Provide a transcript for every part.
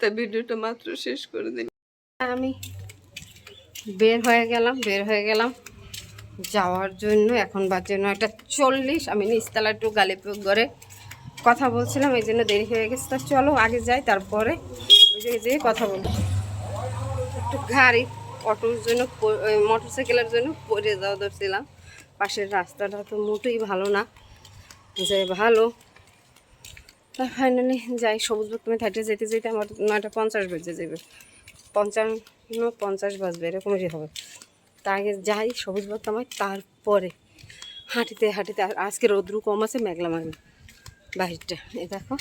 তা ভিডিওটা মাত্র শেষ করে দিন। আমি বের হয়ে গেলাম, বের হয়ে গেলাম। যাওয়ার জন্য এখন বাজে নয়টা চল্লিশ। আমি নিচতলা একটু গালিপুর ঘরে কথা বলছিলাম, এই জন্য দেরি হয়ে গেছে। তা চলো আগে যাই, তারপরে ওই জায়গায় যেয়ে কথা বলব। একটু গাড়ি, অটোর জন্য মোটর সাইকেলের জন্য পরে যাওয়া ধরছিলাম। পাশের রাস্তাটা তো মোটেই ভালো না। যে ভালো। ফাইনালি যাই, সবুজ বর্তমানে থাইটে যেতে যেতে আমার নয়টা পঞ্চাশ বেজে যাবে। পঞ্চান্ন, পঞ্চাশ বাজবে, এরকমই হবে। তার আগে যাই, সবুজ বর্তমায় তারপরে হাঁটিতে হাঁটিতে, আর আজকে রৌদ্র কম আছে, মেঘলা মেঘলা। বাহিরটা এই দেখো,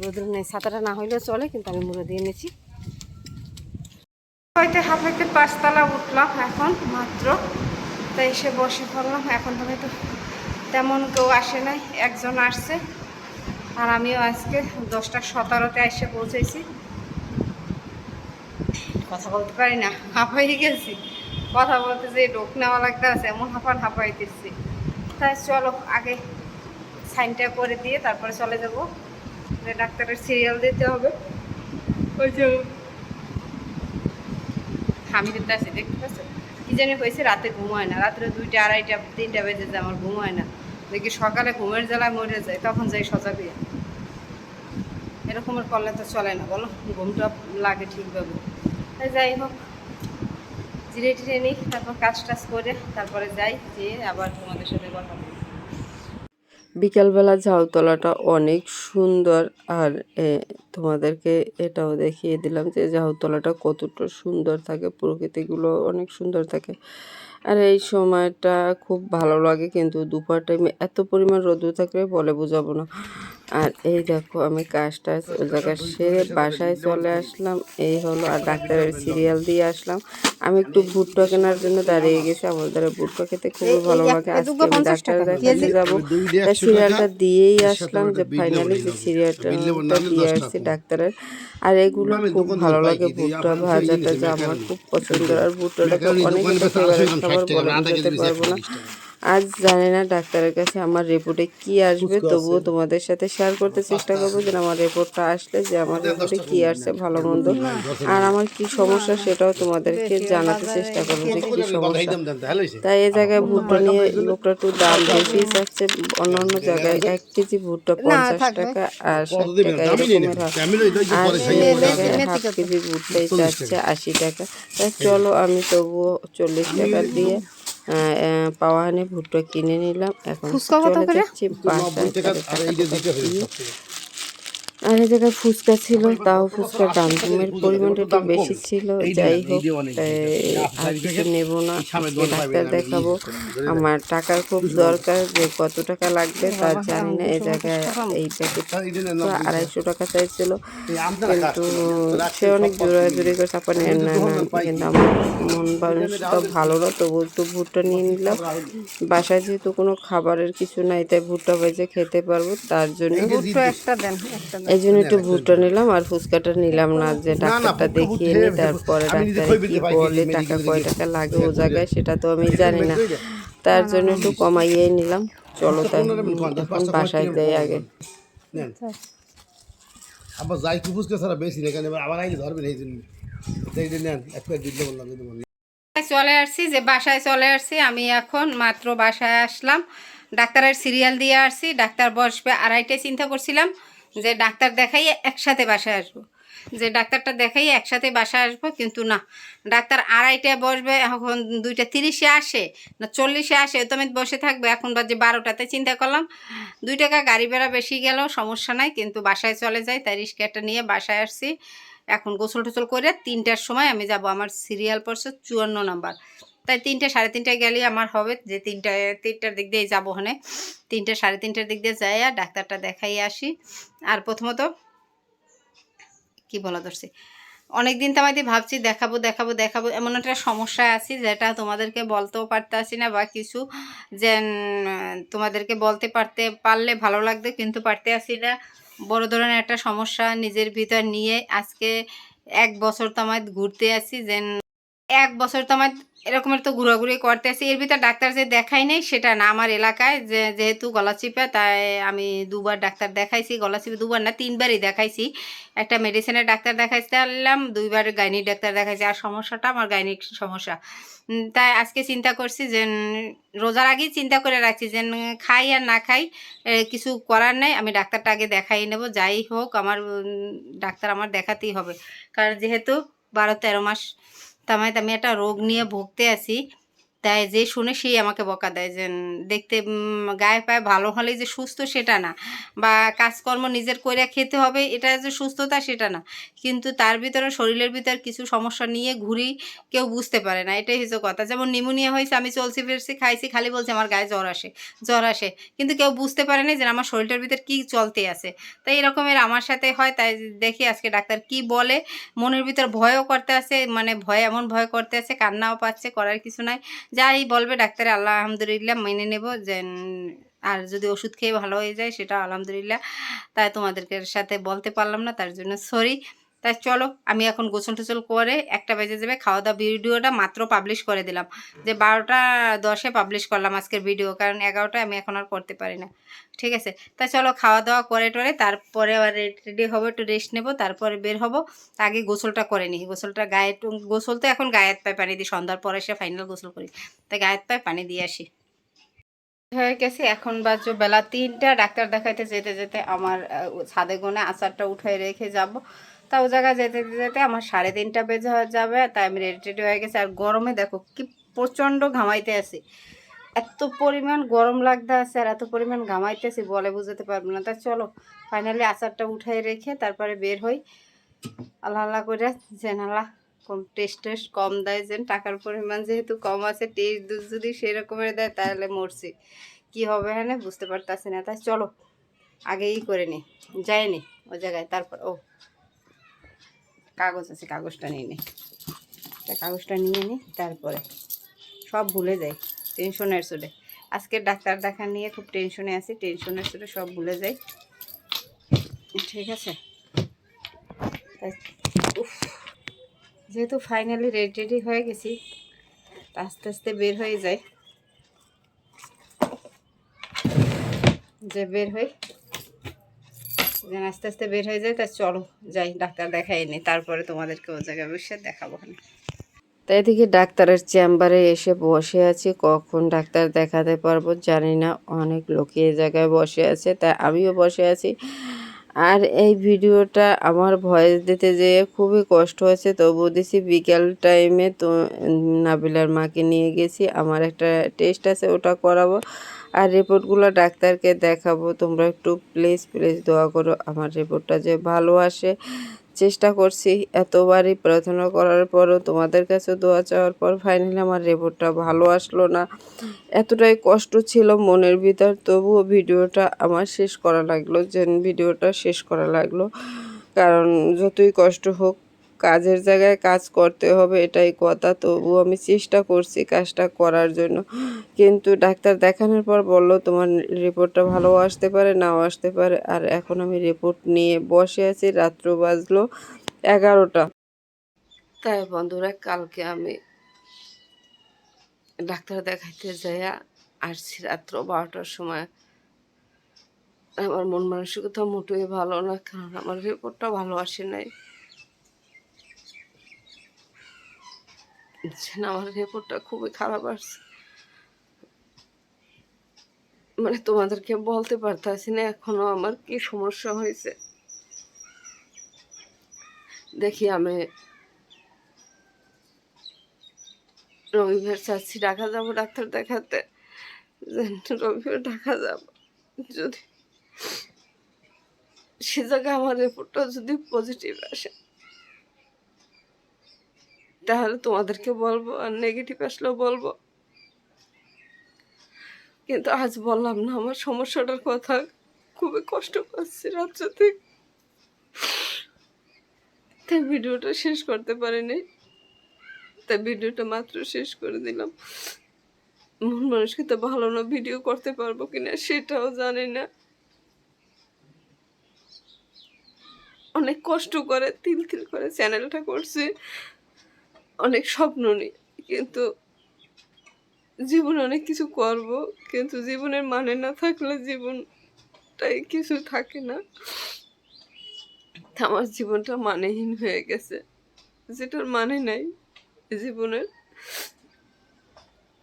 রৌদ্র নেই ছাতাটা না হইলেও চলে, কিন্তু আমি মুড়ে দিয়ে নিয়েছি। হয়তো হাফাইতে পাঁচতলা উঠলাম এখন, মাত্র। তাই এসে বসে পড়লাম এখন তো তেমন কেউ আসে নাই, একজন আসছে। আর আমিও আজকে দশটা সতেরোতে এসে পৌঁছেছি। কথা বলতে পারি না হাঁপাই গেছি। কথা বলতে যে ডোক নেওয়া লাগতে আছে, এমন হাঁপান হাঁপাইতেছি। তাই চলো, আগে সাইনটা করে দিয়ে তারপরে চলে যাব। ডাক্তারের সিরিয়াল দিতে হবে। ওই আমি কিন্তু আছি, দেখতে পাচ্ছ কি জানি হয়েছে, রাতে ঘুমায় না। রাত্রে দুইটা, আড়াইটা, তিনটা বেজে আমার ঘুমায় না। দেখি সকালে ঘুমের জ্বালায় মরে যায়, তখন যাই হয়ে এরকমের করলে তো চলে না, বলো? ঘুমটা লাগে ঠিকভাবে। তাই যাই হোক, জিরে টিরে নিই, তারপর কাজ টাজ করে তারপরে যাই, যেয়ে আবার তোমাদের সাথে কথা বলি। বিকালবেলা ঝাউতলাটা অনেক সুন্দর আর তোমাদেরকে এটাও দেখিয়ে দিলাম যে ঝাউতলাটা কতটা সুন্দর থাকে প্রকৃতিগুলো অনেক সুন্দর থাকে। আর এই সময়টা খুব ভালো লাগে কিন্তু দুপুর টাইমে এত পরিমাণ রোদ্র থাকলে বলে বোঝাবো না। আর এই দেখো আমি কাজটা ওই জায়গায় সেরে বাসায় চলে আসলাম এই হলো আর ডাক্তারের সিরিয়াল দিয়ে আসলাম। আমি একটু ভুট্টা কেনার জন্য দাঁড়িয়ে গেছি আমার দ্বারা ভুট্টা খেতে খুবই ভালো লাগে। আজকে আমি ডাক্তারের দেখাতে যাব। সিরিয়ালটা দিয়েই আসলাম যে ফাইনালি যে সিরিয়ালটা দিয়ে আসছি। ডাক্তারের। আর এগুলো খুব ভালো লাগে ভুট্টা ভাজাটা যে আমার খুব পছন্দের। আর ভুট্টাটা অনেক বোঝাতে পারব না। আজ জানি না ডাক্তারের কাছে আমার রিপোর্টে কি আসবে তবুও তোমাদের সাথে শেয়ার করতে চেষ্টা করব যে আমার রিপোর্টটা আসলে যে আমার রিপোর্টে কি আসছে ভালো মন্দ। আর আমার কি সমস্যা সেটাও তোমাদেরকে জানাতে চেষ্টা করব যে কি সমস্যা। তাই এ জায়গায় ভুট্টা নিয়ে লোকটা একটু দাম বেশি চাচ্ছে অন্য অন্য জায়গায় এক কেজি ভুট্টা পঞ্চাশ টাকা আর ষাট টাকা এরকমের আর সে জায়গায় হাফ কেজি ভুট্টাই চাচ্ছে আশি টাকা। তাই চলো আমি তবুও চল্লিশ টাকা দিয়ে পাওয়া এনে ভুট্টা কিনে নিলাম এখন ফুচকা কত চলে করে? যাচ্ছি বাসায়। আর এই জায়গায় ফুচকা ছিল তাও ফুচকার দাম দামের পরিমাণটা একটু বেশি ছিল। যাই হোক আর কিছু নেব না ডাক্তার দেখাবো। আমার টাকার খুব দরকার যে কত টাকা লাগবে তা জানি না এই জায়গায় এই প্যাকেট আড়াইশো টাকা চাইছিল। কিন্তু সে অনেক জোরাজুরি করে তারপর নেন না না কিন্তু আমার মন মানুষটা ভালো না তবু একটু ভুট্টা নিয়ে নিলাম। বাসায় যেহেতু কোনো খাবারের কিছু নাই তাই ভুট্টা ভেজে খেতে পারব তার জন্য দুটো একটা দেন একটা দেন। এই জন্য একটু ভুট্টা নিলাম আর ফুচকাটা নিলাম না যে ডাক্তারটা দেখিয়ে নি তারপরে ডাক্তার কি বলে টাকা কয় টাকা লাগে ও জায়গায় সেটা তো আমি জানি না। তার জন্য একটু কমাইয়ে নিলাম। চলো তাই এখন বাসায় যাই আগে। আবার যাই বেশি আবার ধরবেন এই জন্য। মনে চলে আসছি যে বাসায় চলে আসছি আমি এখন মাত্র বাসায় আসলাম। ডাক্তারের সিরিয়াল দিয়ে আসছি ডাক্তার বসবে আড়াইটায় চিন্তা করছিলাম যে ডাক্তার দেখাই একসাথে বাসায় আসব। যে ডাক্তারটা দেখাই একসাথে বাসায় আসব, কিন্তু না। ডাক্তার আড়াইটায় বসবে, এখন দুইটা তিরিশে আসে, না চল্লিশে আসে তো আমি বসে থাকবে, এখন বাজে বারোটাতে চিন্তা করলাম। দুই টাকা গাড়ি ভাড়া বেশি গেলেও সমস্যা নাই, কিন্তু বাসায় চলে যাই, তাই রিক্সাটা নিয়ে বাসায় আসছি। এখন গোসল টোসল করে তিনটার সময় আমি যাব, আমার সিরিয়াল পড়ছে চুয়ান্ন নাম্বার। তাই তিনটে, সাড়ে তিনটায় গেলে আমার হবে যে তিনটায় তিনটার দিক দিয়ে যাব ওখানে। তিনটে, সাড়ে তিনটার দিক দিয়ে যাই আর ডাক্তারটা দেখাই আসি। আর প্রথমত, কি বলা ধরছি? অনেক দিন তো আমাদের ভাবছি দেখাবো দেখাবো দেখাবো, এমন একটা সমস্যায় আছি যেটা তোমাদেরকে বলতেও পারতে আসি না বা কিছু যে তোমাদেরকে বলতে পারতে, পারলে ভালো লাগতো কিন্তু পারতে আসি না। বড় ধরনের একটা সমস্যা নিজের ভিতর নিয়ে আজকে এক বছর তো আমার ঘুরতে আসি যে এক বছর তো আমার এরকমের তো ঘোরাঘুরি করতে আছি এর ভিতর ডাক্তার যে দেখাই নেই, সেটা না। আমার এলাকায় যে, যেহেতু গলা চিপে, তাই আমি দুবার ডাক্তার দেখাইছি। গলা চিপে দুবার না, তিনবারই দেখাইছি। একটা মেডিসিনের ডাক্তার দেখাইতে পারলাম দুইবার গাইনিক ডাক্তার দেখাইছি। আর সমস্যাটা, আমার গাইনিক সমস্যা। তাই আজকে চিন্তা করছি যে রোজার আগেই চিন্তা করে রাখছি যে খাই আর না খাই কিছু করার নেই। আমি ডাক্তারটা আগে দেখাই নেব। যাই হোক, আমার ডাক্তার আমার দেখাতেই হবে। কারণ যেহেতু বারো তেরো মাস তামায় আমি একটা রোগ নিয়ে ভুগতে আছি তাই যে শুনে সেই আমাকে বকা দেয় যে দেখতে গায়ে পায়ে ভালো হলেই যে সুস্থ সেটা না। বা কাজকর্ম নিজের করে খেতে হবে, এটা যে সুস্থতা সেটা না। কিন্তু তার ভিতরে শরীরের ভিতর কিছু সমস্যা নিয়ে ঘুরি কেউ বুঝতে পারে না, এটাই হচ্ছে কথা। যেমন নিমোনিয়া হয়েছে, আমি চলছি, ফিরছি, খাইছি, খালি বলছে আমার গায়ে জ্বর আসে জ্বর আসে। কিন্তু কেউ বুঝতে পারে না যে আমার শরীরটার ভিতর কী চলতে আছে। তাই এরকমের আমার সাথে হয়, তাই দেখি আজকে ডাক্তার কি বলে। মনের ভিতর ভয়ও করতে আছে মানে ভয়, এমন ভয় করতে আছে, কান্নাও পাচ্ছে, করার কিছু নাই। যাই বলবে, ডাক্তারে আল্লাহ আলহামদুলিল্লাহ মেনে নেব যে আর যদি ওষুধ খেয়ে ভালো হয়ে যায়, সেটা আলহামদুলিল্লাহ। তাই তোমাদেরকে সাথে বলতে পারলাম না, তার জন্য সরি তাই চলো, আমি এখন গোসল টোসল করে একটা বেজে যাবে, খাওয়া দাওয়া ভিডিওটা মাত্র পাবলিশ করে দিলাম। যে বারোটা দশে পাবলিশ করলাম আজকের ভিডিও কারণ এগারোটা আমি এখন আর করতে পারি না। ঠিক আছে? তা চলো, খাওয়া দাওয়া করে টরে, তারপরে আবার রেডি হব, একটু রেস্ট নেব, তারপরে বের হব। আগে গোসলটা করে নিই। গোসলটা গায়ে গোসল তো এখন গায়ের পায়ে পানি দিই, সন্ধ্যার পরে এসে ফাইনাল গোসল করি। তাই গায়ের পায়ে পানি দিয়ে আসি। হয়ে গেছে, এখন বাজো বেলা তিনটা, ডাক্তার দেখাইতে যেতে যেতে আমার ছাদে গোনে আচারটা উঠাই রেখে যাব। তা ও জায়গায় যেতে যেতে আমার সাড়ে তিনটা বেজে যাবে, তাই আমি রেডি টেডি হয়ে গেছি। আর গরমে দেখো কি প্রচণ্ড ঘামাইতে আছি। এত পরিমাণ গরম লাগতে আছে আর এত পরিমাণ ঘামাইতেছি বলে বুঝতে পারব না। তা চলো ফাইনালি আচারটা উঠাই রেখে তারপরে বের হই। আল্লাহ আল্লাহ করে যেন আল্লাহ কম টেস্ট টেস্ট কম দেয়, যেন টাকার পরিমাণ যেহেতু কম আছে টেস্ট দুধ যদি সেরকমের দেয় তাহলে মরছি। কি হবে হ্যাঁ বুঝতে পারতাছি না। তাই চলো, আগেই করে নি, যাইনি ওই জায়গায়। তারপর, ও। কাগজ আছে, কাগজটা নিয়ে নি। তা কাগজটা নিয়ে নি, তারপরে সব ভুলে যাই টেনশনের চলে আজকে ডাক্তার দেখা নিয়ে খুব টেনশনে আছি, টেনশনের চলে সব ভুলে যাই ঠিক আছে? যেহেতু ফাইনালি রেডি রেডি হয়ে গেছি আস্তে আস্তে বের হয়ে যায় যে বের হই যেন আস্তে আস্তে বের হয়ে যায় তা চলো যাই, ডাক্তার দেখাই নি। তারপরে তোমাদেরকে ও জায়গায় বসে দেখাবো তাই এদিকে ডাক্তারের চেম্বারে এসে বসে আছি, কখন ডাক্তার দেখাতে পারব জানি না। অনেক লোকে এ জায়গায় বসে আছে তাই আমিও বসে আছি। আর এই ভিডিওটা আমার ভয়েস দিতে যেয়ে খুবই কষ্ট হয়েছে তবু দিছি বিকেল টাইমে তো নাবিলার মাকে নিয়ে গেছি। আমার একটা টেস্ট আছে, ওটা করাবো। আর রিপোর্টগুলো ডাক্তারকে দেখাবো। তোমরা একটু প্লিজ প্লিজ দোয়া করো, আমার রিপোর্টটা যে ভালো আসে। চেষ্টা করছি এতবারই প্রার্থনা করার পরও তোমাদের কাছে দোয়া চাওয়ার পর ফাইনালি আমার রিপোর্টটা ভালো আসলো না। এতটাই কষ্ট ছিল মনের ভিতর, তবুও ভিডিওটা আমার শেষ করা লাগল যে ভিডিওটা শেষ করা লাগল। কারণ যতই কষ্ট হোক কাজের জায়গায় কাজ করতে হবে, এটাই কথা। তবুও আমি চেষ্টা করছি কাজটা করার জন্য। কিন্তু ডাক্তার দেখানোর পর বলল, তোমার রিপোর্টটা ভালো আসতে পারে, নাও আসতে পারে। আর এখন আমি রিপোর্ট নিয়ে বসে আছি, রাত্র বাজলো এগারোটা। তাই বন্ধুরা, কালকে আমি ডাক্তার দেখাইতে যাইয়া আসছি রাত্র বারোটার সময়। আমার মন মানসিকতা মোটেই ভালো না, কারণ আমার রিপোর্টটা ভালো আসে নাই। বুঝছেন, আমার রিপোর্টটা খুবই খারাপ আসছে। মানে তোমাদেরকে বলতে পারতাছি না এখনও আমার কি সমস্যা হয়েছে। দেখি আমি রবিবার চাচ্ছি ঢাকা যাব ডাক্তার দেখাতে। রবিবার ঢাকা যাব। যদি সে জায়গায় আমার রিপোর্টটা যদি পজিটিভ আসে। তাহলে তোমাদেরকে বলব, আর নেগেটিভ আসলেও বলব। কিন্তু আজ বললাম না, আমার সমস্যাটার কথা খুবই কষ্ট পাচ্ছি রাত্রে তাই ভিডিওটা শেষ করতে পারিনি। তাই ভিডিওটা মাত্র শেষ করে দিলাম। মন মানুষকে তো ভালো না ভিডিও করতে পারব কিনা সেটাও জানি না। অনেক কষ্ট করে, তিল তিল করে চ্যানেলটা করছি। অনেক স্বপ্ন নিই। কিন্তু জীবন অনেক কিছু করব, কিন্তু জীবনের মানে না থাকলে জীবনটাই কিছু থাকে না। আমার জীবনটা মানেহীন হয়ে গেছে। যেটার মানে নাই জীবনের।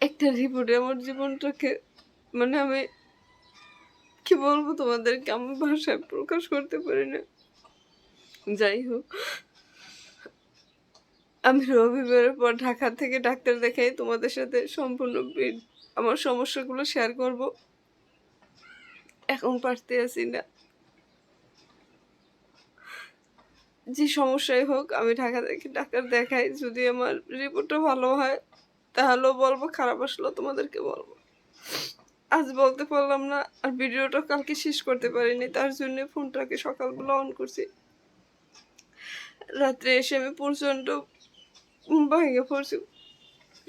একটা রিপোর্টে আমার জীবনটাকে মানে আমি কি বলব তোমাদেরকে, আমি ভাষায় প্রকাশ করতে পারি না। যাই হোক। আমি রবিবারের পর ঢাকা থেকে ডাক্তার দেখাই, তোমাদের সাথে সম্পূর্ণ আমার সমস্যাগুলো শেয়ার করব। এখন পারতে আছি না। যে সমস্যাই হোক, আমি ঢাকা থেকে ডাক্তার দেখাই। যদি আমার রিপোর্টটা ভালো হয়, তাহলেও বলব, খারাপ আসলেও তোমাদেরকে বলব। আজ বলতে পারলাম না, আর ভিডিওটা কালকে শেষ করতে পারিনি, তার জন্য ফোনটাকে সকালবেলা অন করছি। রাত্রে এসে আমি প্রচণ্ড ভেঙে পড়ছি।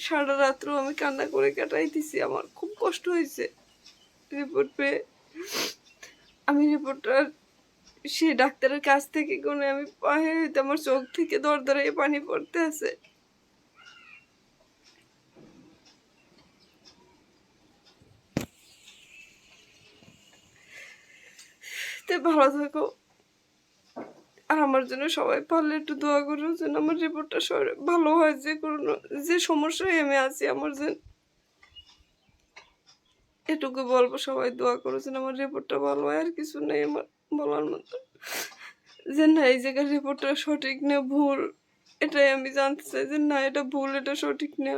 সারা রাত্র আমি কান্না করে কাটাই দিছি। আমার খুব কষ্ট হয়েছে রিপোর্ট পেয়ে। আমি রিপোর্টটা সে ডাক্তারের কাছ থেকে কোনো আমি পায়ে হইতে আমার চোখ থেকে দর দরে পানি পড়তে আছে। ভালো থাকো। আর আমার জন্য সবাই পারলে একটু দোয়া করো যেন আমার রিপোর্টটা ভালো হয়, যে কোনো, যে সমস্যায় আমি আছি, আমার যেন এটুকু বলব, সবাই দোয়া করো যেন আমার রিপোর্টটা ভালো হয়, আর কিছু নেই আমার বলার মতো। যে না, এই জায়গার রিপোর্টটা সঠিক না, ভুল, এটাই আমি জানতে চাই যে না, এটা ভুল, এটা সঠিক না।